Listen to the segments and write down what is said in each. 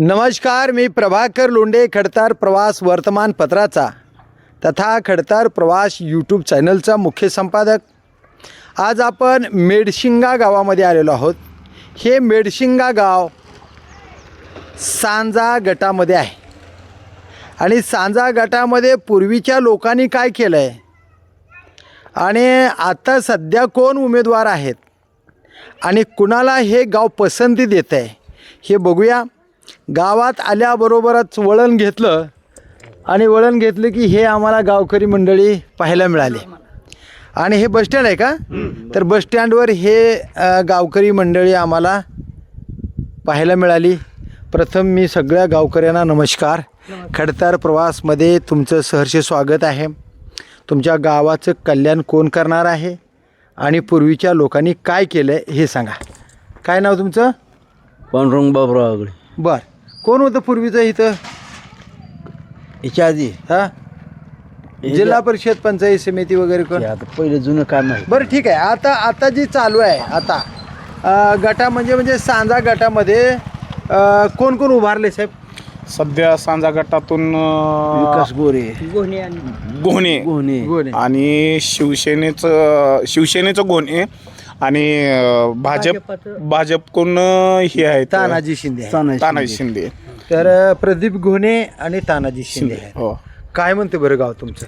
नमस्कार मी प्रभाकर लोंडे खडतार प्रवास वर्तमानपत्राचा तथा खडतार प्रवास यूट्यूब चॅनलचा मुख्य संपादक. आज आपण मेडशिंगा गावामध्ये आलेलो आहोत. हे मेडशिंगा गाव सांजा गटामध्ये आहे. आणि सांजा गटामध्ये पूर्वीच्या लोकांनी काय केलं आहे आणि आता सध्या कोण उमेदवार आहेत? आणि कुणाला हे गाव पसंती देत आहे हे बघूया. गावात आल्याबरोबरच वळण घेतलं आणि वळण घेतलं की हे आम्हाला गावकरी मंडळी पाहायला मिळाले. आणि हे बसस्टँड आहे का? तर बसस्टँडवर हे गावकरी मंडळी आम्हाला पाहायला मिळाली. प्रथम मी सगळ्या गावकऱ्यांना नमस्कार. खडतर प्रवासमध्ये तुमचं सहर्ष स्वागत आहे. तुमच्या गावाचं कल्याण कोण करणार आहे? आणि पूर्वीच्या लोकांनी काय केलं आहे हे सांगा. काय नाव तुमचं? पांडुरंग बाबराव आगळे. बर. कोण होतं पूर्वीचं इथं? याच्या आधी. हा? जिल्हा परिषद पंचायत समिती वगैरे कोण? ते आता पहिले जुनं काम आहे. बरं ठीक आहे. आता आता जी चालू आहे आता अ, गटा म्हणजे म्हणजे सांजा गटामध्ये अ, कोण कोण उभारले साहेब? सध्या सांजा गटातून अं, विकास गोरे. गोहणे गोहणे गोने. आणि शिवसेनेचं शिवसेनेचं गोहणे आणि अं, भाजप भाजपकडून अं, हे आहेत तानाजी शिंदे आहे. तानाजी तानाजी शिंदे. तर अ, प्रदीप घोणे आणि तानाजी शिंदे आहे. हो. काय म्हणते बरं गाव तुमचं?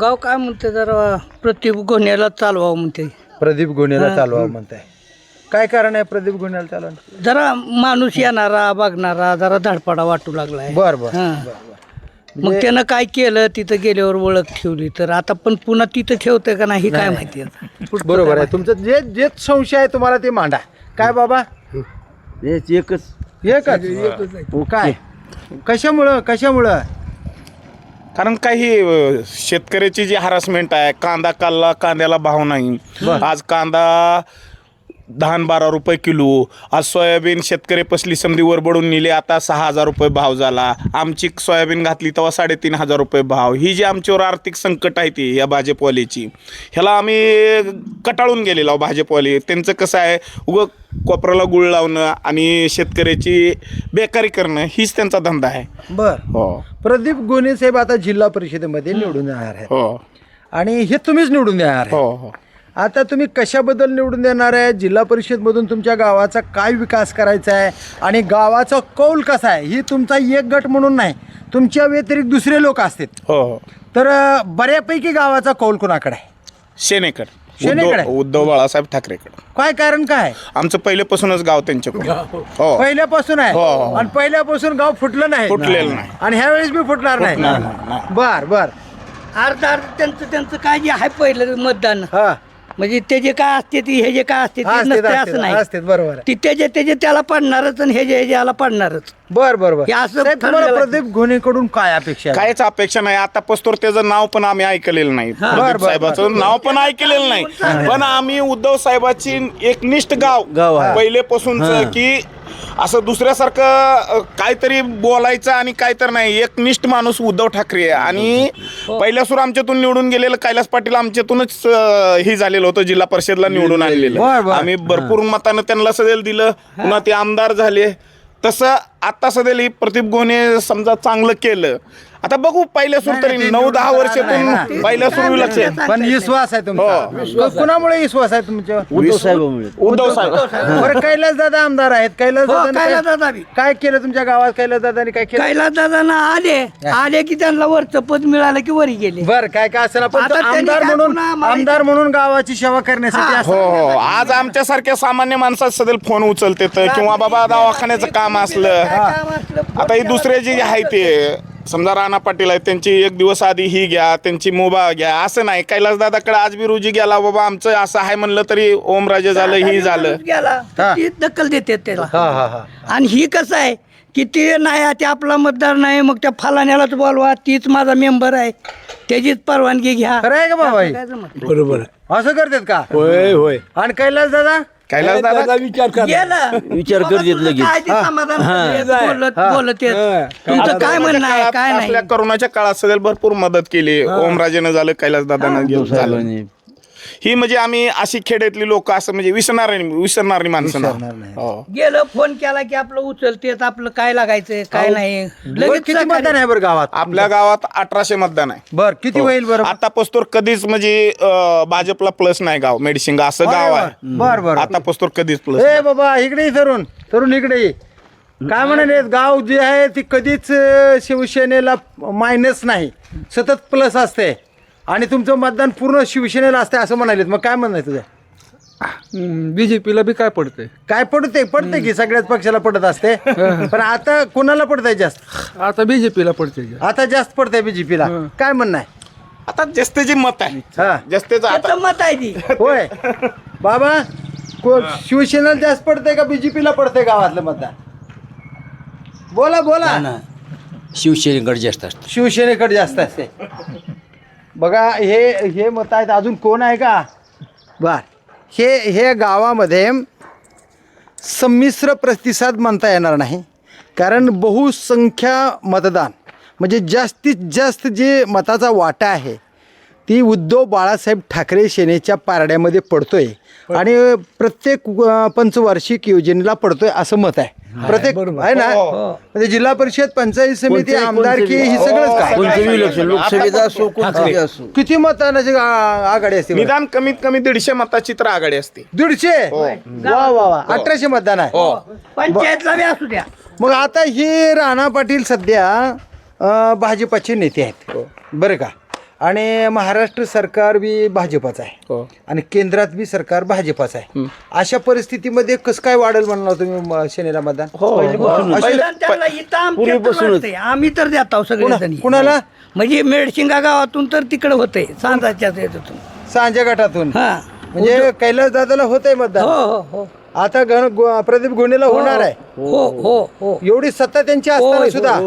गाव काय म्हणते जरा प्रत्येक गोण्याला चालवावं म्हणते. प्रदीप घोणेला चालवा म्हणताय. काय कारण आहे प्रदीप घोणेला चालवा जरा माणूस येणारा बघणारा जरा धडपडा वाटू लागलाय. बर बर हा. मग त्यानं काय केलं? तिथं गेल्यावर ओळख ठेवली. तर आता पण पुन्हा तिथं ठेवतंय का नाही हे काय माहिती आता. बरोबर आहे. तुमचं जे जे संशय आहे तुम्हाला ते मांडा. काय बाबा? हेच एकच. एकच? हो, काय? कशामुळं? कशामुळं? कारण काही अं, शेतकऱ्याची जी हरासमेंट आहे कांदा कालला कांद्याला भाव नाही. आज कांदा दहा बारा रुपये किलो. आज सोयाबीन शेतकरी पसली समधीवर बडून नेले आता सहा हजार रुपये भाव झाला. आमची सोयाबीन घातली तेव्हा साडेतीन हजार रुपये भाव. ही जी आमच्यावर आर्थिक संकट आहे ती या भाजपवालीची. ह्याला आम्ही कटाळून गेलेलो आहो भाजपवाले. त्यांचं कसं आहे उगं कोपऱ्याला गुळ लावणं आणि शेतकऱ्याची बेकारी करणं हीच त्यांचा धंदा आहे. बर. हो. प्रदीप गोने साहेब आता जिल्हा परिषदेमध्ये निवडून येणार आहेत. हो. आणि हे तुम्हीच निवडून देणार आहे हो हो. आता तुम्ही कशाबद्दल निवडून देणार आहे? जिल्हा परिषदमधून तुमच्या गावाचा काय विकास करायचा आहे? आणि गावाचा कौल कसा आहे? ही तुमचा एक गट म्हणून नाही तुमच्या व्यतिरिक्त दुसरे लोक असतात हो हो. तर अं, बऱ्यापैकी गावाचा कौल कुणाकडे आहे? शेनेकर शेनेकडे? उद्धव उद्धव बाळासाहेब ठाकरेकडे. काय कारण काय आमचं पहिल्यापासूनच गाव त्यांच्याकडे हो. पहिल्यापासून आहे? हो, हो. आणि पहिल्यापासून गाव फुटलं नाही? फुटलेलं नाही. आणि ह्या वेळेस बी फुटणार नाही? फुटणार नाही. बर बर. अर्ध अर्ध त्यांचं त्यांचं काय जे आहे पहिलं मतदान? हा. म्हणजे ते जे काय असते ती हे जे काय असते ते नसते असं नाही असते बरोबर आहे. ती त्याचे त्याचे त्याला पडणारच आणि हे जे हे जे याला पडणारच बर बर बर. हे असं साहेब, तुम्हाला ठरलेलं आहे. प्रदीप घोणेकडून काय अपेक्षा आहे? कायच अपेक्षा नाही. आता पस्तोर त्याचं नाव पण आम्ही ऐकलेलं नाही. बर, प्रदीप बर, साहेबाचं नाव पण ऐकलेलं नाही. पण आम्ही उद्धव साहेबाची एकनिष्ठ गाव गाव आहे. पहिलेपासूनच की असं दुसऱ्यासारखं अ, काहीतरी बोलायचं आणि काहीतरी नाही. एकनिष्ठ माणूस उद्धव ठाकरे आहे. आणि पहिल्या सुरू आमच्यातून निवडून गेलेलं कैलास पाटील आमच्यातूनच अ, हे झालेलं होतं. जिल्हा परिषदला निवडून बर, आणलेलं. बर. आम्ही भरपूर मतानं त्यांना सदैल दिलं. पुन्हा ते आमदार झाले. तसं आता सदैल ही प्रदीप गोने समजा चांगलं केलं. आता बघू पहिल्या सुरू तरी नऊ दहा. वर्षातून पहिल्या सुरू लक्ष पण विश्वास आहे तुमचा. कुणामुळे विश्वास आहे तुमच्या? उद्धव साहेबामुळे. उद्धव साहेब. बरं कैलास दादा आमदार आहेत. कैलास हो, दादा. काय केलं तुमच्या गावात? कैलास दादानी काय केलं? कैलास दादांना आले. आले की त्यांना वरचं पद मिळालं की वरी गेले. बर काय काय असेल आमदार म्हणून आमदार म्हणून गावाची सेवा करण्यासाठी हो. असं हो आज आमच्यासारख्या सामान्य माणसात सदैल फोन उचलते किंवा बाबा दवाखान्याचं काम असलं, आता ही दुसरे जे आहे ते समजा राणा पाटील आहेत त्यांची एक दिवस आधी ही घ्या त्यांची मोबा घ्या असं नाही. कैलास दादाकडे आज बी रोजी गेला बाबा आमचं असं आहे म्हणलं तरी ओमराजे झालं ही झालं. गेला हा. तर ती दखल देते त्याला. हा हा हा. आणि ही कसं आहे की ते नाही ते आपला मतदार नाही मग त्या फलाण्यालाच बोलवा तीच माझा मेंबर आहे त्याचीच परवानगी घ्या. खरं आहे का बाबा हे? बरोबर असं करतात का? होय होय. आणि कैलास दादा? कैलास दादा? विचार गेलं विचार कर देत लगेच. काय ते समाधान बोलत बोलत येत. तुमचं काय म्हणणं आहे? काय नाही? आपल्या करोनाच्या काळात सदैल भरपूर मदत केली. ओमराजेनं झालं कैलास दादानं झालं. साहेबांनी ही म्हणजे आम्ही अशी खेड्यातली लोक असं म्हणजे विसरणार विसरणारी माणसं विसरणार नाही. हो. गेलं फोन केला की आपलं उचलतेच आपलं काय लागायचं काय नाही. बरं, लगेच किती. मतदान आहे बरं गावात आपल्या गावात अठराशे मतदान आहे. बर किती होईल बरं? आता पोस्तोर कधीच म्हणजे अं, भाजपला प्लस नाही गाव मेडिसिंग असं गाव आहे. बर बर आता पोस्तोर कधीच प्लस ए बाबा इकडे ये तरुण तरुण इकडे ये. काय म्हणाले गाव जे आहे ती कधीच अं, शिवसेनेला मायनस नाही. सतत प्लस असते. आणि तुमचं मतदान पूर्ण शिवसेनेला असते असं म्हणाले मग काय म्हणाय तुझं? बीजेपीला बी काय पडतंय? काय पडते पडते की सगळ्याच पक्षाला पडत असते. पण आता कोणाला पडतंय जास्त? आता बीजेपीला पडते आता जास्त पडतंय बीजेपीला. काय म्हणणं आहे? आता जास्तीचे मत आहे. हा. जास्तीचं आता त्याचं मत आहे ती. होय. बाबा को शिवसेनेला जास्त पडतंय का बीजेपीला पडतंय गावातलं मतदान? बोला बोला. शिवसेनेकडे जास्त असतं. शिवसेनेकडे जास्त असते बघा हे हे मत आहेत. अजून कोण आहे का? बर. हे हे गावामध्ये संमिश्र प्रतिसाद म्हणता येणार नाही. कारण बहुसंख्या मतदान म्हणजे जास्तीत जास्त जे मताचा वाटा आहे ती उद्धव बाळासाहेब ठाकरे सेनेच्या पारड्यामध्ये पडतोय. आणि प्रत्येक अ, पंचवार्षिक योजनेला पडतोय असं मत आहे. प्रत्येक आहे ना? म्हणजे जिल्हा परिषद पंचायत समिती आमदारकी ही सगळंच काय? कोणतंही इलेक्शन लोकसभेचा असो कोणतंही असो. किती मतांची आ- आघाडी असते? निदान कमीत कमी दीडशे मताची तर आघाडी असते. दीडशे? वा वा वा. अठराशे मतदान आहे. हो. पंचायतला बी असू द्या. मग आता ही राणा पाटील सध्या अ, भाजपाचे नेते आहेत. बरं का? आणि महाराष्ट्र सरकार बी भाजपाचं आहे. आणि केंद्रात बी सरकार भाजपाचं आहे. अशा परिस्थितीमध्ये कसं काय वाढेल म्हणला तुम्ही म- सेनेला मतदान? अशी- पहिल्यांदा त्यांना इथं आमच्या पूर्वीपासूनच. वाटतंय. आम्ही तर देत आहोत सगळे कुणा- कुणाला? म्हणजे मेडशिंगा गावातून तर तिकडे होते सांजाच्या याच्यातून. सांजा गटातून हा. म्हणजे कैलास दादाला होतंय हो मतदान. हो हो आता गण गो- प्रदीप गुन्हेला होणार आहे. हो हो हो. एवढी सत्ता त्यांची असताना सुद्धा.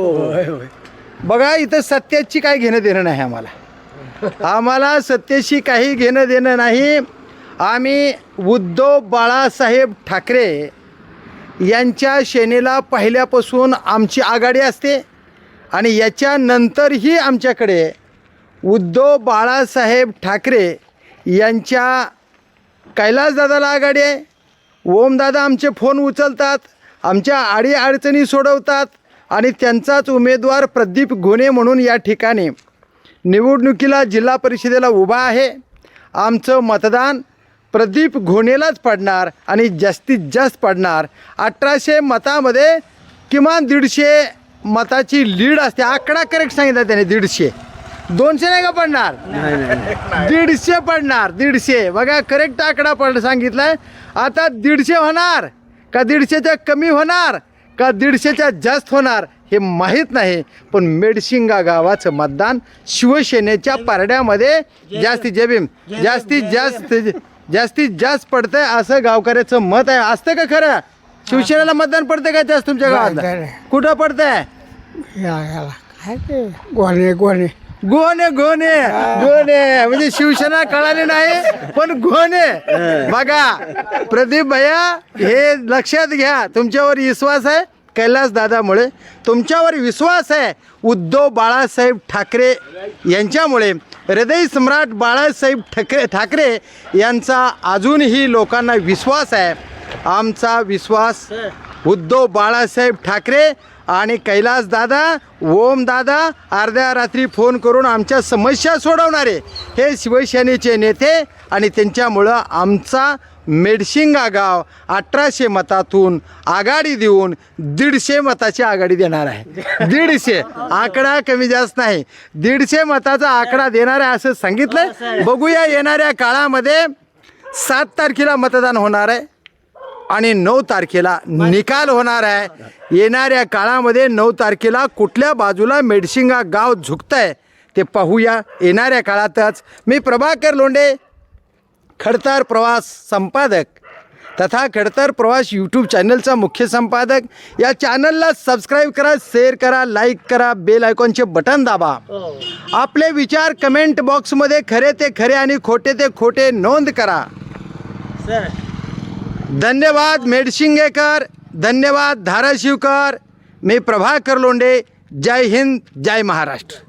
बघा इथं सत्याची काय घेणं देणं नाही आम्हाला. आम्हाला सत्तेशी काही घेणं देणं नाही. आम्ही उद्धव बाळासाहेब ठाकरे यांच्या सेनेला पहिल्यापासून आमची आघाडी असते आणि याच्यानंतरही आमच्याकडे उद्धव बाळासाहेब ठाकरे यांच्या कैलासदादाला आघाडी आहे. ओमदादा आमचे फोन उचलतात आमच्या आडी अडचणी सोडवतात आणि त्यांचाच उमेदवार प्रदीप घोणे म्हणून या ठिकाणी निवडणुकीला जिल्हा परिषदेला उभा आहे. आमचं मतदान प्रदीप घोणेलाच पडणार आणि जास्तीत जास्त पडणार. अठराशे मतामध्ये किमान दीडशे मताची लीड असते. आकडा करेक्ट सांगितला त्याने दीडशे. दोनशे नाही का पडणार? दीडशे पडणार दीडशे. बघा करेक्ट आकडा पड सांगितलाय. आता दीडशे होणार का दीडशेच्या कमी होणार का दीडशेच्या जास्त होणार? हे माहीत नाही पण मेडशिंगा गावाचं मतदान शिवसेनेच्या पारड्यामध्ये जास्तीत जबीम जास्तीत जास्त जास्तीत जास्त पडतंय असं गावकऱ्याचं मत आहे. असतं का खरं? शिवसेनेला मतदान पडतंय का जास्त तुमच्या गावात कुठं पडतंय? गोने गोने गोने गोने गोने म्हणजे शिवसेना कळाली नाही पण गोने बघा प्रदीप भैया हे लक्षात घ्या. तुमच्यावर विश्वास आहे. कैलासदादामुळे तुमच्यावर विश्वास आहे. उद्धव बाळासाहेब ठाकरे यांच्यामुळे. हृदय सम्राट बाळासाहेब ठाकरे ठाकरे यांचा अजूनही लोकांना विश्वास आहे. आमचा विश्वास उद्धव बाळासाहेब ठाकरे आणि कैलास दादा ओम दादा अर्ध्या रात्री फोन करून आमच्या समस्या सोडवणारे. हे शिवसेनेचे नेते आणि त्यांच्यामुळं आमचा मेडशिंगा गाव अठराशे मतातून आघाडी देऊन दीडशे मताची आघाडी देणार आहे. दीडशे. आकडा कमी जास्त नाही. दीडशे मताचा आकडा देणार आहे असं सांगितलंय. बघूया येणाऱ्या काळामध्ये सात तारखेला मतदान होणार आहे आणि नऊ तारखेला निकाल होणार आहे. येणाऱ्या काळामध्ये नऊ तारखेला कुठल्या बाजूला मेडशिंगा गाव झुकतं आहे ते पाहूया. येणाऱ्या काळातच. मी प्रभाकर लोंडे खडतर प्रवास संपादक तथा खडतर प्रवास यूट्यूब चॅनलचा मुख्य संपादक. या चॅनलला सबस्क्राईब करा शेअर करा लाईक करा बेल आयकॉनचे बटन दाबा. आपले विचार कमेंट बॉक्समध्ये खरे ते खरे आणि खोटे ते खोटे नोंद करा. धन्यवाद मेडशिंगेकर धन्यवाद धाराशिवकर. मी प्रभाकर लोंढे जय हिंद जय महाराष्ट्र.